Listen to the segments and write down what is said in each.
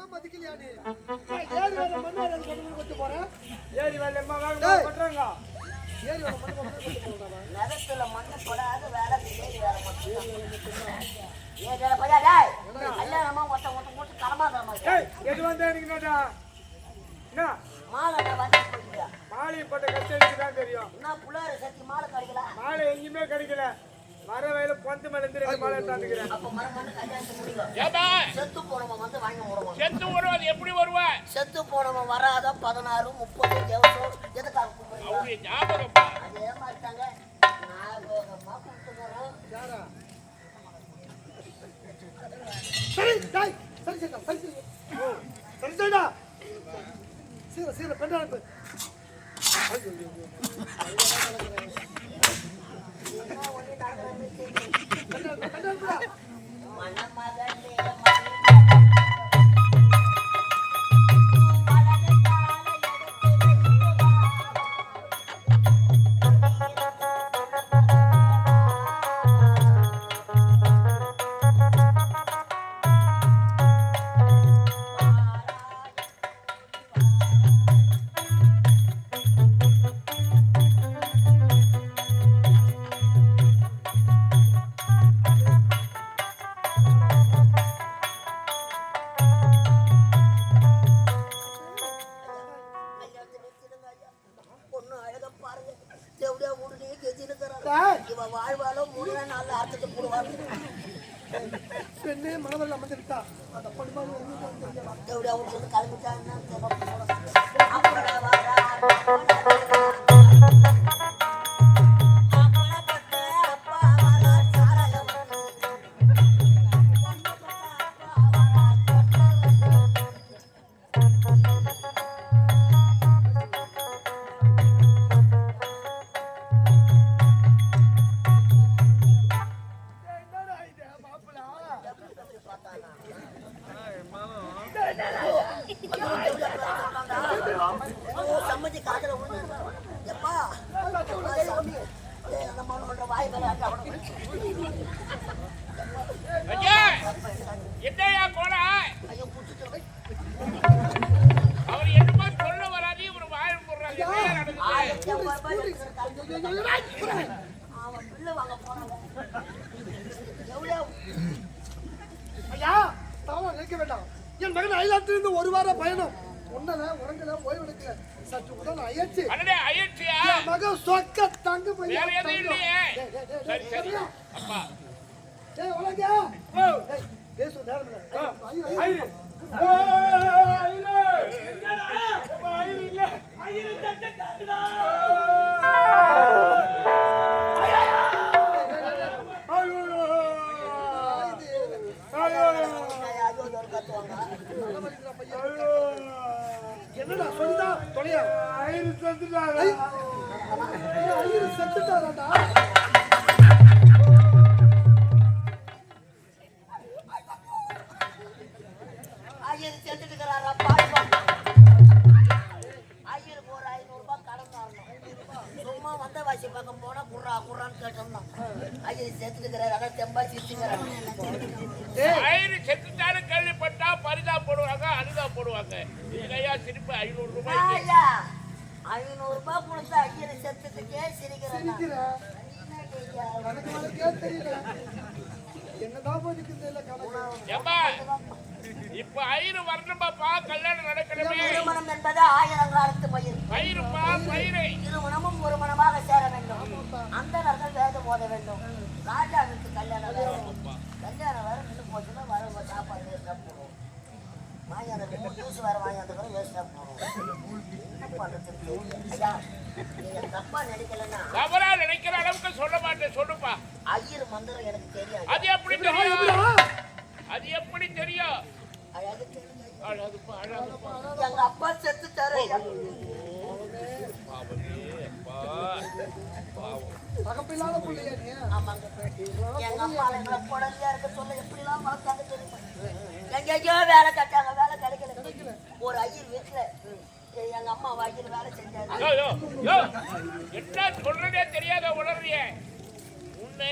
நான் மதிக்கலையா நீ ஏறி வேற மண்ணு வேற கொண்டு கொண்டு போறேன் ஏறி வேற மண்ணு கொட்டுறாங்க வேலை ஏறி வேற மண்ணு. ஏறி வேற போயா டேய். என்ன? மாலை வந்து மாலை போட்ட கஷ்டம் எனக்கு தான் தெரியும். என்ன புள்ளாரு சத்தி மாலை கிடைக்கல? மாலை எங்கேயுமே கிடைக்கல. வர வயல பொந்து மேல இருந்து ரெண்டு மாலை எடுத்தாந்துக்கிறேன் அப்ப கல்யாணத்தை முடியும். ஏப்பா செத்து போனவன் வந்து வாங்கி விடுவான் செத்து வருவது எப்படி வருவ? செத்து போனவன் வராத? பதினாறு முப்பது தேவசம் எதுக்காக அதே கூப்பிட்டு போறோம் யாரா? சரி டேய் சரி சரிடா சரி சரி ஓ. சரி சரிடா. சீர சீர பெண்ணா அனுப்பு. என்ன ஒண்ணு நடக்கிறதுன்னு பாருங்க. எப்படியா உடனே கெஞ்சிருக்கிறாங்க டேய், இவ வாழ்வாளோ மூணு நாள் அர்த்தத்தை போடுவாங்க பெண்ணே மனதில் அமர்ந்துட்டா அந்த பொண்ணு. எப்படியா உங்களுக்கு கிளம்பிட்டாங்கன்னா என்னையா புடிச்சிட்டு அவர் என்னமோ சொல்ல வராது இவர் வாய போடுறாரு என்ன நடக்குது ஆயிரத்தி ஐம்பது ரூபாய் எடுத்துக்கிட்டு அவன் பிள்ளை வாங்க போனவன் எவ்வளோ ஐயா தவறா நினைக்க வேண்டாம் என் மகன் அயலாற்றிலிருந்து ஒரு வார பயணம் உன்னல உறங்கல ஓய்வெடுக்கல சற்று உடல் அயற்சி. அயற்சியா? சொக்க தங்க அப்பா. டேய், உலக. பேசு, நேரம். ஐயோ, ஐயோ. என்னடா சொல்லுதா தொலையா ஐயரு செத்துட்டாரா? ஐயோ, ஐயோ, செத்துட்டாராடா இப்ப ஐயரு வரணுமாப்பா கல்யாணம் நடக்கணுமே திருமணம் என்பது ஆயிரம் காலத்து பயிர் பயிருப்பா பயிரை திருமணமும் ஒரு மனமாக சேர வேண்டும். அந்த நேரத்தில் வேதம் ஓத வேண்டும். ராஜாவுக்கு கல்யாணம். கல்யாணம் வேற நின்று போச்சுன்னா வர சாப்பாடு வேஸ்டா போடும் வாங்கியாந்து ஜூஸ் வேற வாங்கியாந்து வேஸ்டா போடும் என்ன பண்றது? தப்பா நினைக்கிற அளவுக்கு சொல்ல மாட்டேன் சொல்லுப்பா. ஐயர் மந்திரம் எனக்கு தெரியாது. அது எப்படி தெரியும்? அது எப்படி தெரியும் எங்க அப்பா செத்துட்டாரு பிள்ளையா நீ? ஆமாங்க. எங்க அம்மா எங்களை குழந்தையா இருக்க சொல்ல எப்படிலாம் வளர்த்தாங்க தெரியுமா? எங்கேயோ வேலை கட்டாங்க வேலை கிடைக்கல. ஒரு ஐயர் வீட்டுல எங்க அம்மா வாங்கிட்டு வேலை யோ, என்ன சொல்றதே தெரியாத உணர்றிய உன்னை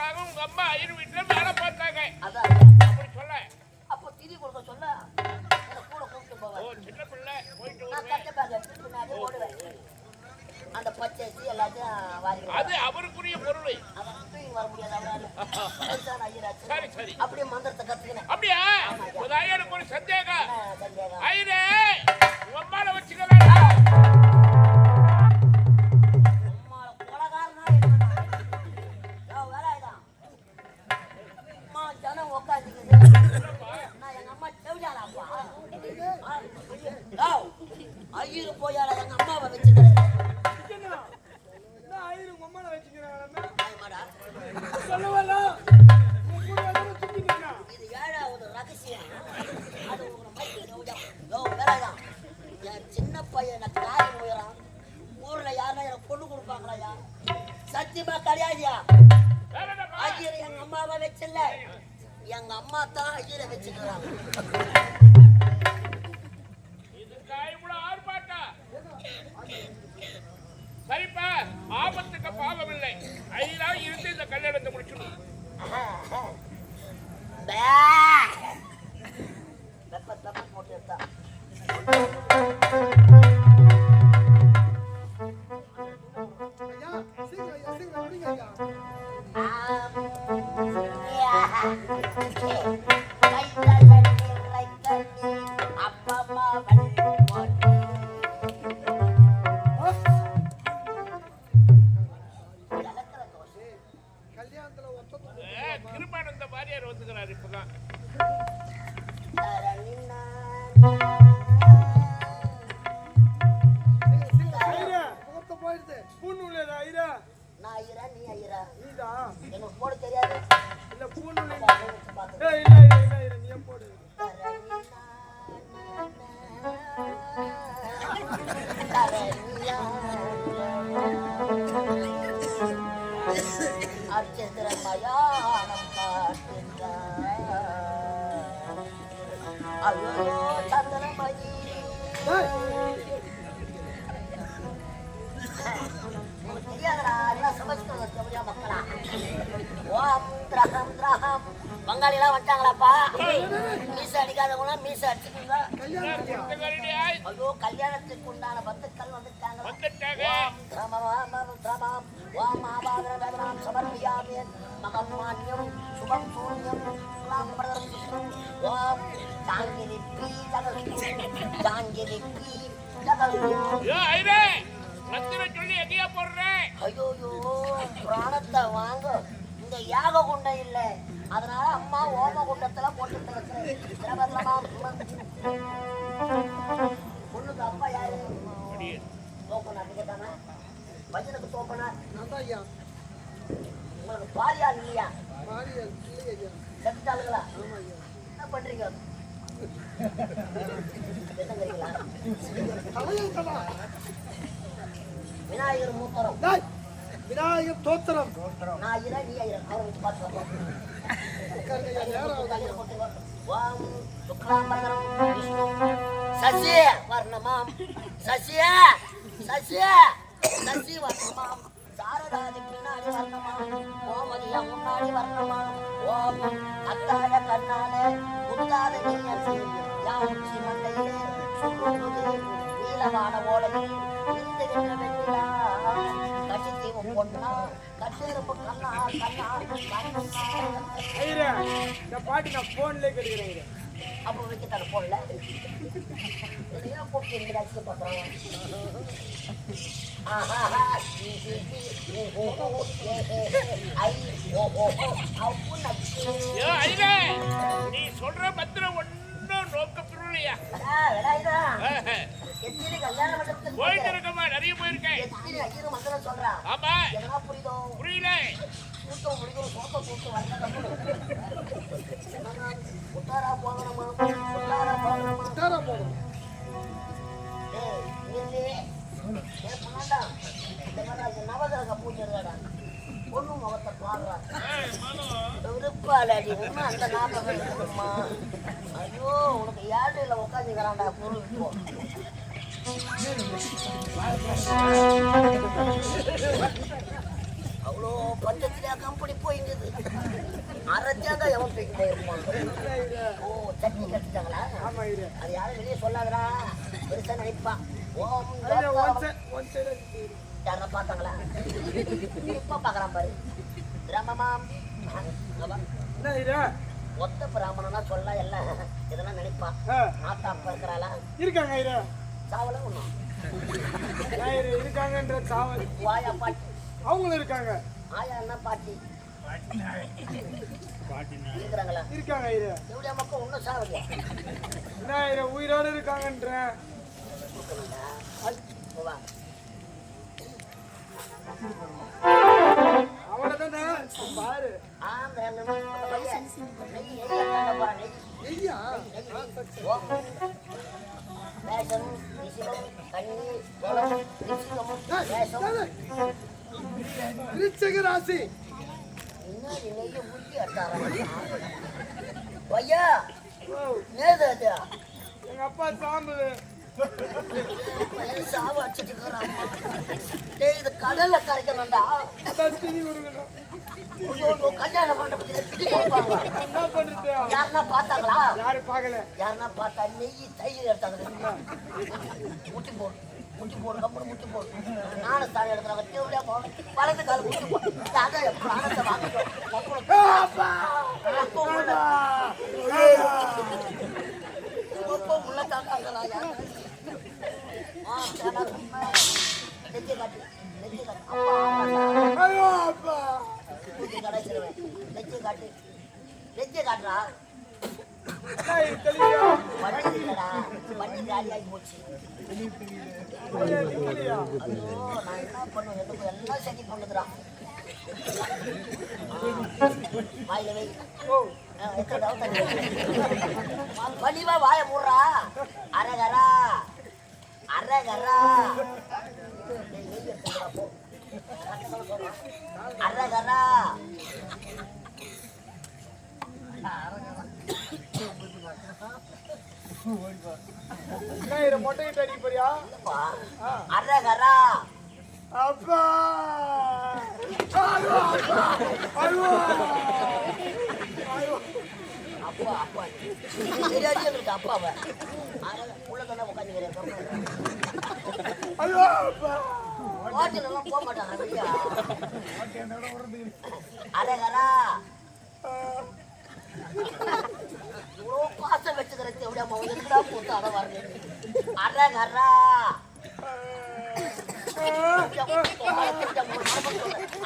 வளர்க்கறதுக்காக உங்க அம்மா ஐயர் வீட்டுல வேலை பார்த்தாங்க. அப்படி சொல்ல. அப்போ திதி கொடுக்க சொல்ல. கூட கூப்பிட்டு ஓ போவார் சின்ன பிள்ளை. போயிட்டு நான் பின்னாடி ஓடுவேன் அந்த பச்சரிசி எல்லாத்தையும் வாரி அது அவருக்குரிய பொருள். வர முடியாது சரி சரி. அப்படியே மந்திரத்தை கத்துக்கினேன். அப்படியா? ஒரு சந்தேகம். என்ன சந்தேகம்? ஐயரே! ஐயரு போயாடா எங்க அம்மாவை வச்சுக்கிறேன். இது ஏழாவது ரகசியம். அது உங்களை மைக்கு. என் சின்ன பையனை காரி உயரம் ஊர்ல யாருன்னா எனக்கு பொண்ணு கொடுப்பாங்களாயா? சத்தியமா கிடையாதுயா? ஐயர் எங்க அம்மாவை வச்சல எங்க அம்மா தான் ஐயரை வச்சுக்கிறாங்க. சரிப்பா ஆபத்துக்கு பாவம் இல்லை ஐயா இருந்து இந்த கல்யாணத்தை முடிச்சிடும் பே. வெப்ப வெப்ப போட்டு அர்ச்சந்திர மயானம் காட்டுகிறார். ஐயோ சந்திரமயி. பங்காளிலாம் வந்துட்டாங்களாப்பா? மீச அடிக்காதவங்க மீச அடிச்சுக்கீங்களா? ஐயோ கல்யாணத்துக்கு உண்டான பத்துக்கள் வந்துட்டாங்க. ஓம் திரமவாமம் திரமம் ஓம் ஆபாதன வேதனாம் சமர்ப்பியாமியன் மகம் மான்யம் சுபம் சூன்யம் சுக்லாம் பிரதரம் சுக்லம் ஓம் ஜாங்கிரி பீ ஐயோயோ பிராணத்தை வாங்க. இந்த யாக குண்டம் இல்ல. அதனால அம்மா ஓம குண்டத்துல போட்டு பொண்ணுக்கு அப்பா யாரு? தோப்பனார் நீங்க தானே பையனுக்கு தோப்பனார் நான் தான் ஐயா உங்களுக்கு பாரியா இல்லையா? மாரியல் இல்லை ஐயா. செத்துட்டாளுங்களா ஆமா ஐயா என்ன பண்றீங்க? விநாயகர் மூத்தரம். விநாயகர் தோத்திரம். நான் இர நீ ஐயர் அவரை பார்த்து ஐயா ஐயா. ஓம் சுக்லாம்பரம் விஷ்ணு. சசி வர்ணமாம். சசிய சசிய. சசி வர்ணமாம் சாரதாதி பின்னாடி வர்ணமாம் ஓமதிய முன்னாடி வர்ணமாம் ஓம் அத்தாழ கண்ணாலே முத்தாத நீயசி யாச்சி மண்டையிலே சுருங்குது நீலவான ஓடையில் நீந்துகின்ற வெண்ணிலா கண்ணா கண்ணா கண்ணா இந்த பாட்டு நான் போன்லயே கேட்டுக்கிறேன் அப்போ வைக்க தர போடல. இங்க அடிச்சு பார்க்குறாங்க நீ சொல்ற மந்திரம் ஒன்னும் நோக்கப்பில்லையா போயிட்டு இருக்கமா நிறைய போயிருக்கேன். புரியல. நவகிரக பூஜை பொண்ணு முகத்தை பாடுறான் விருப்பாளடி இன்னும் அந்த ஞாபகம் இருக்குமா? ஐயோ உனக்கு யாழ்ல உட்காந்துக்கிறான்டா பொருள் இப்போ? அவ்வளோ பஞ்சத்துல கம்பெனி போயிருந்தது அரைச்சாங்க எவன் தூக்கி போயிருப்பான் ஓ சட்னி கட்டிட்டாங்களா? அது யாரும் வெளியே சொல்லாதடா. பெருசா நினைப்பான் ஓம் யாரா பார்த்தாங்களா? இப்ப பார்க்கறான் பாரு. ரமமாம் அவன் என்ன ஐயா ஒத்த பிராமணனா சொல்ல எல்லாம் இதெல்லாம் நினைப்பான் ஆத்தா அப்பா இருக்கிறாளா? இருக்காங்க சாவல ஒண்ணும். இருக்காங்கன்ற சாவல். வாயா பாட்டி. அவங்களும் இருக்காங்க. ஆயா என்ன பாட்டி இருக்காங்க ஐயா. இவடைய மக்கள் ஒன்றும் சாவலையா என்ன ஐயா உயிரோடு இருக்காங்கன்றேன். வா. அவ்வளவுதானே? பாரு. வேஷம் கண்ணி வேஷம் விருச்சிக ராசி ஐயா ஓ, நேது அது? எங்க அப்பா சாம்பு சாவு அடிச்சிட்டு இருக்கிறான். இது கடல்ல கரைக்கணும்டா. அதான் திணி கொடுக்கணும். ஐயோ, ஐயோ, கல்யாண மண்டபத்துல திட்டி கொடுப்பாங்க. என்ன பண்றது? யாருன்னா பார்த்தாங்களா? யாரு பார்க்கல. யாருன்னா பார்த்தா நெய் தயிர் எடுத்தாங்க. முட்டி போடு முட்டி போடு கம்பெனி முட்டி போடு. நானும் தானே எடுக்கிறாங்க தேவையா போகணும் வலது கால் முட்டி போடு. அதான் பிராணத்தை வாங்கிட்டோம் உள்ள தாக்காங்களா நெஞ்சு காட்டு. நெஞ்சு காட்டு. நெஞ்சு கடைச்சிருவேன். நெஞ்சு காட்டு. நெஞ்சு காட்டுறா. எல்லாம் சரி பண்ணுதுறான் வலிவா வாய போடுறா அரகரா அரகரா. அரகரா. அரகரா. மொட்டையிட்டு அடிக்க போறியா அரகரா அப்பா அப்பா. அப்பா அப்பா தெரியாது அப்பாவை உள்ள தானே உட்காந்துக்கிறேன் போக மாட்டாங்க அரகரா எப்படியா மௌன் எதுக்குடா போட்டு அதை வரணும் அரகரா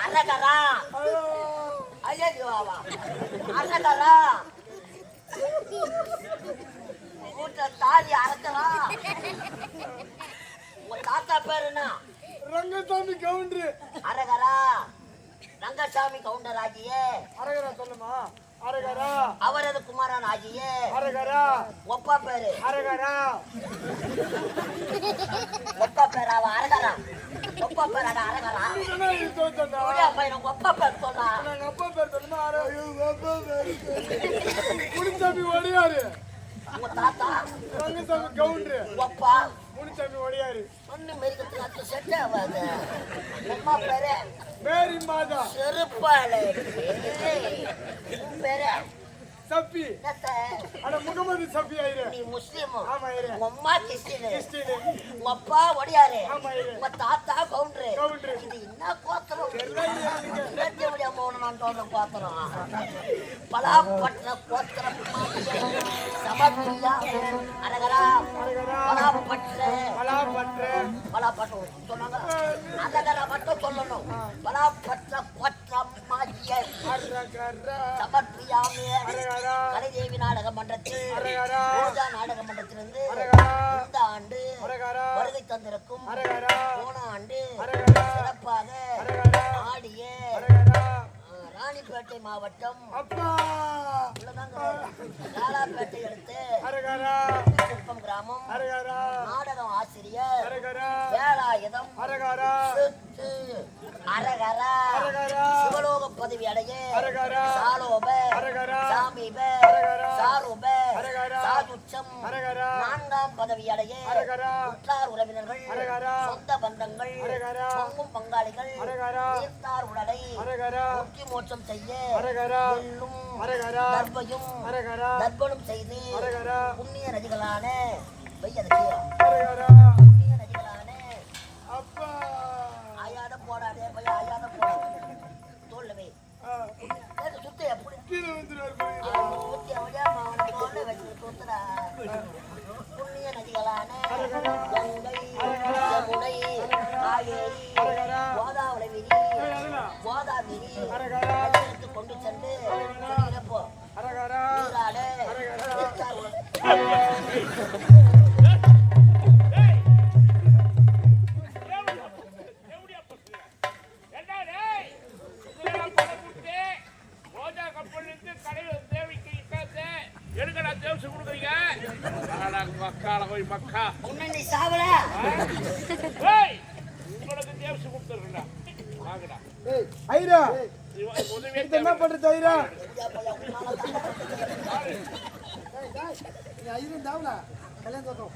அரகரா ஐயோ. ஐயோ வாவா அரகரா கூட்ட தாலி உங்க தாத்தா பேர் என்ன? ரங்கசாமி கவுண்டரு. அரகரா ரங்கசாமி கவுண்டர் ஆகியே. அரகரா சொல்லுமா? அரகரா அவரது குமாரன் ஆகியே ஒப்பா பேரு. ஒப்பா பேர் அவ அரகரா ஒப்பா பேர் அட அரகரா தோத்தண்டா? உடைய பையன் ஒப்பா பேர் சொன்னா அப்பா பேர் உங்க அப்பா பேரு. முனிசாமி ஒடியாரு. உங்க தாத்தா? ரங்கசாமி கவுண்டரு. ஒப்பா? முனிசாமி ஒடியாரு. ஒண்ணு மெருக்கத்துக்கு அது செட் ஆகாது அம்மா பேரு. மேரி மாதா செருப்பாளே பேரு சப்பி அட முகமது சப்பி ஆயிரு. நீ முஸ்லீம் ஆமா உங்க அம்மா கிறிஸ்டின். கிறிஸ்டினு உங்க அப்பா ஒடியாரு ஆமா இரு உங்க தாத்தா கவுண்டரு. கவுண்டரு இது என்ன கோத்திரம். இருபத்தி முடியாம போகணும் நான் தோன்ற கோத்திரம் பலாப்பட்டின கோத்திரம் சமர்ப்பியா அரகரா அரகரா. பலாப்பட்டின பலாப்பற்று பலாப்பட்டு சொன்னாங்க அரகரா மட்டும் சொல்லணும் மாஜிய அரகரா சமர்ப்பியாமே கலைதேவி நாடக மன்றத்தில் ரோஜா நாடக மன்றத்திலிருந்து இந்த ஆண்டு வருகை தந்திருக்கும் போன ஆண்டு சிறப்பாக ஆடிய ராணிப்பேட்டை மாவட்டம் அப்பா உள்ளதாங்க லாலாப்பேட்டை எடுத்து அரகரா குப்பம் கிராமம் நாடகம் ஆசிரியர். வேலாயுதம். அரகரா சித்து அரகரா அரகரா சிவலோக பதவி அடைய. சாலோப. சாமீப. சாரூப. சாதுச்சம். நான்காம் பதவி அடைய. உற்றார் உறவினர்கள். சொந்த பந்தங்கள். பொங்கும் பங்காளிகள். தீர்த்தார் உடலை. முக்தி மோட்சம் செய்ய. எள்ளும் தர்பையும் தர்ப்பணம் செய்து புண்ணிய நதிகளான அரகரா புண்ணிய நதிகளான அப்பா. இது என்ன பண்றது ஐரா ஏய், டேய், ஐயரும் தாவல கல்யாணம்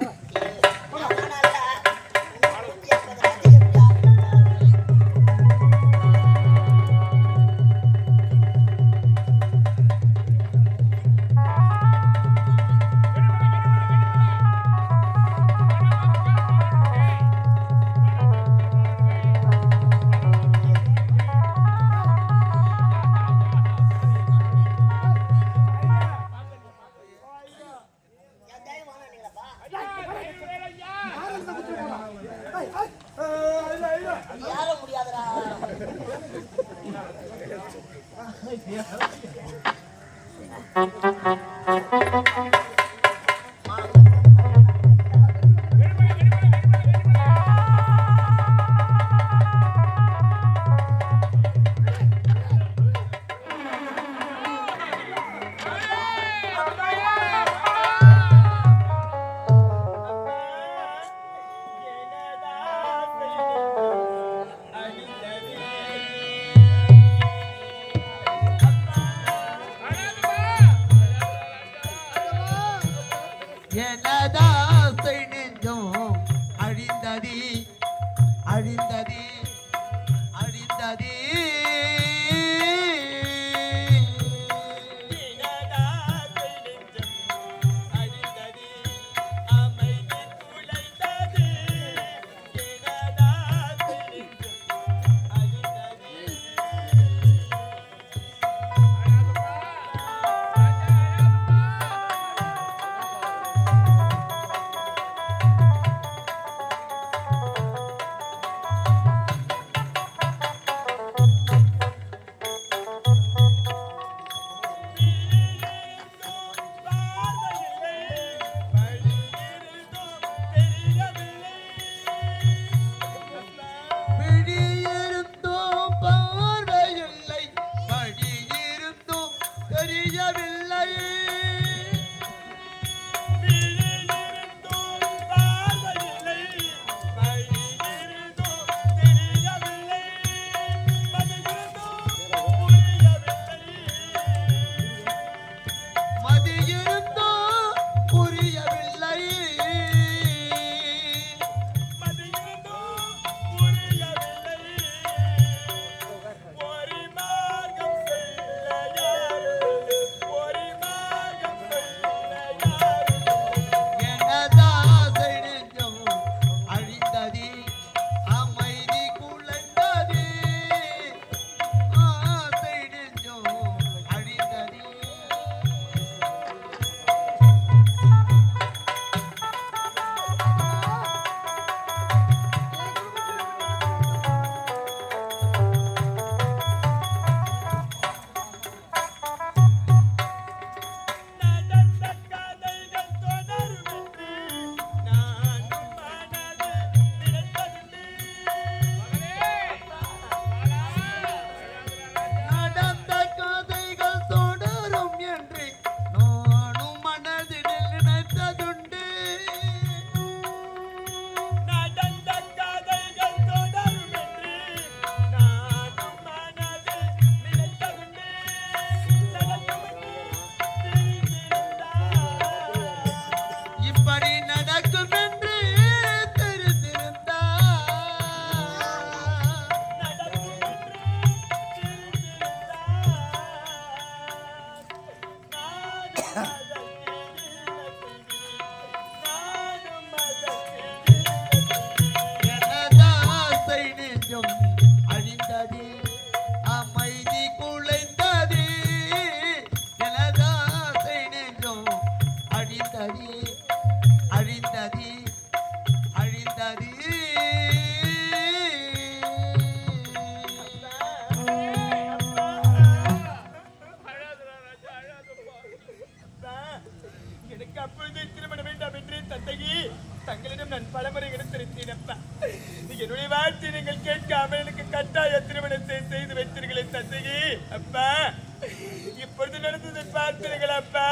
இப்பொழுது நடந்ததை பார்த்தீர்கள் அப்பா.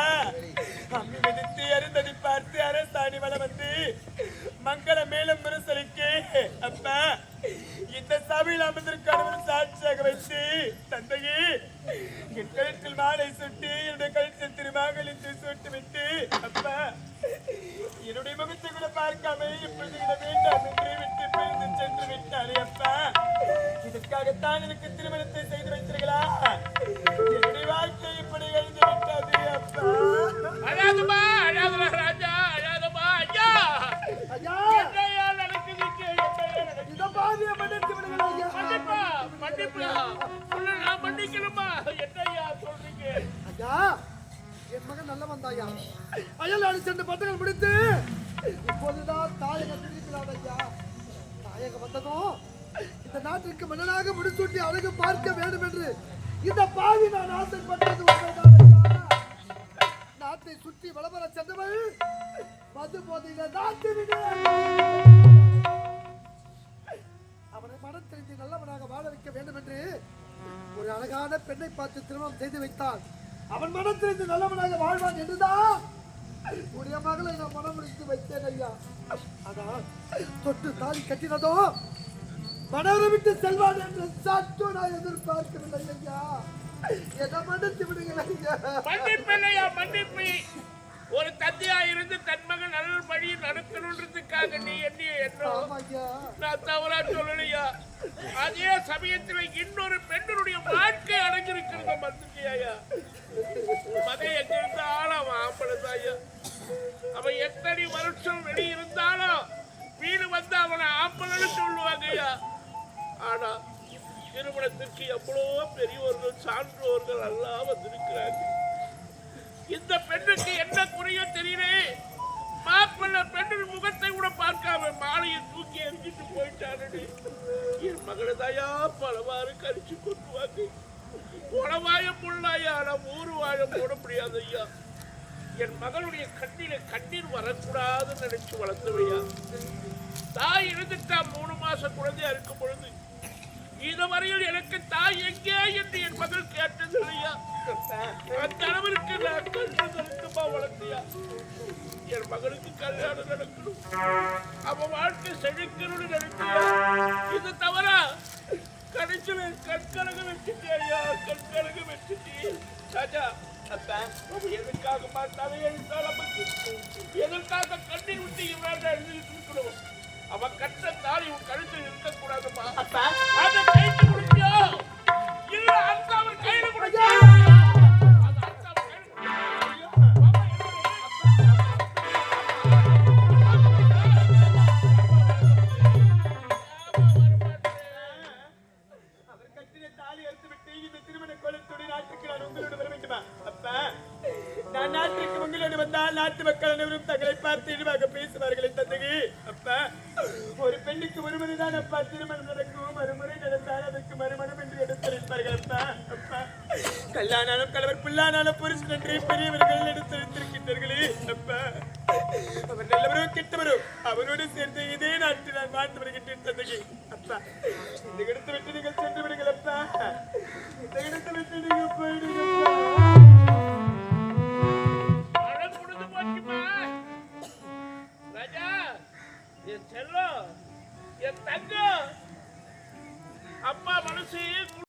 அம்மி மிதித்து அருந்ததை பார்த்து அரசாணி வள வந்து மங்கள மேலும் முரசலிக்கு அப்பா இந்த சபையில் அமர்ந்திருக்கானவர் சாட்சியாக வைத்து தந்தையே என் கழுத்தில் மாலை சுட்டி என்னுடைய கழுத்தில் திருமாங்கலித்து சுட்டு விட்டு அப்பா என்னுடைய முகத்தை கூட பார்க்காம இப்பொழுது விட வேண்டாம் என்று விட்டு பிரிந்து சென்று விட்டாரே அப்பா. இதற்காகத்தான் எனக்கு திருமணத்தை செய்து மகன் நல்லவன் ஐயா அயல் நாடு சென்று பட்டங்கள் முடித்து இப்போதுதான் தாயகம் திரும்பினான் ஐயா. தாயகம் வந்ததும் இந்த நாட்டிற்கு மன்னனாக முடிசூட்டி அழகு பார்க்க வேண்டும் என்று இந்த பாவி நான் ஆசைப்பட்டது நாட்டை சுற்றி வளமர சென்றவள் மது போதையில நாட்டு அவனை மனம் தெரிந்து நல்லவனாக வாழ வைக்க வேண்டும் என்று ஒரு அழகான பெண்ணை பார்த்து திருமணம் செய்து வைத்தான். அவன் மனம் தெரிந்து நல்லவனாக வாழ்வான் என்றுதான். உடைய மகளை நான் மனம் முடித்து வைத்தேன் ஐயா. ஆனால் தொட்டு தாலி கட்டினதோ மனவரை விட்டு செல்வான் என்று சற்று நான் எதிர்பார்க்கவில்லை ஐயா. என்னை மன்னித்து விடுங்கள் ஐயா. மன்னிப்பு இல்லையா மன்னிப்பு? ஒரு தந்தையா இருந்து தன் மகன் நல்ல வழியில் நடக்கணுன்றதுக்காக நீ என்னோ ஐயா நான் தவறா சொல்லலையா? அதே சமயத்துல இன்னொரு பெண்ணுடைய வாழ்க்கை அடங்கியிருக்கிறது மத்துக்கையா வருஷம் வெளியிருந்தாலும் வீடு வந்து அவனை ஆம்பளைன்னு சொல்லுவாங்க ஐயா ஆனா திருமணத்திற்கு எவ்வளவோ பெரியவர்கள் சான்றோர்கள் எல்லாம் வந்திருக்கிறாங்க. இந்த பெண்ணுக்கு என்ன குறையோ தெரியல. மாப்பிள்ள பெண்ணின் முகத்தை கூட பார்க்காம மாலையை தூக்கி எரிஞ்சிட்டு போயிட்டாரு என் மகளை தாயா பலவாறு கரிச்சு கொண்டுவாங்க உணவாய புள்ளாயா ஆனா ஊரு வாழ போட முடியாது ஐயா என் மகளுடைய கண்ணில கண்ணீர் வரக்கூடாதுன்னு நினைச்சு வளர்ந்தவையா? தாய் இருந்துட்டா மூணு மாச குழந்தையா இருக்கும் பொழுது இதுவரையில் எனக்கு தாய் எங்கே என்று என் மகள் கேட்டது இல்லையா அந்த அளவிற்கு நான் வளர்த்தியா என் மகளுக்கு கல்யாணம் நடக்கணும். அவ வாழ்க்கை செழிக்கணும்னு நினைக்கியா இது தவறா? கடைசியில் கற்கரக வச்சுட்டே ஐயா கற்கரக வச்சுட்டே ராஜா எழுந்தால் நமக்கு எதற்காக கண்ணீர் விட்டு இவ்வளவு எழுதிட்டு இருக்கணும் அவ கட்ட தாலி உன் கழுத்தில் இருக்கக்கூடாதுமா அதை கைட்டு முடிச்சோ இல்ல அந்த அவர் கையில முடிச்சோ உங்களோடு நாட்டு மக்கள் அனைவரும் தங்களை பார்த்து இழிவாக பேசுவார்களே தந்தகி அப்பா ஒரு பெண்ணுக்கு ஒருமுறைதான் அப்பா. திருமணம் நடக்கும் மறுமுறை நடந்தால் அதற்கு மறுமணம் என்று எடுத்திருப்பார்கள் அப்பா. அப்பா கல்லானாலும் கலவர் புல்லானாலும் புருஷன் என்று பெரியவர்கள் எடுத்திருக்கின்றார்களே அப்பா அவர் நல்லவரோ கெட்டவரோ அவரோடு சேர்ந்து இதே நாட்டில் நான் வாழ்ந்து வருகின்றேன் தந்தகி அப்பா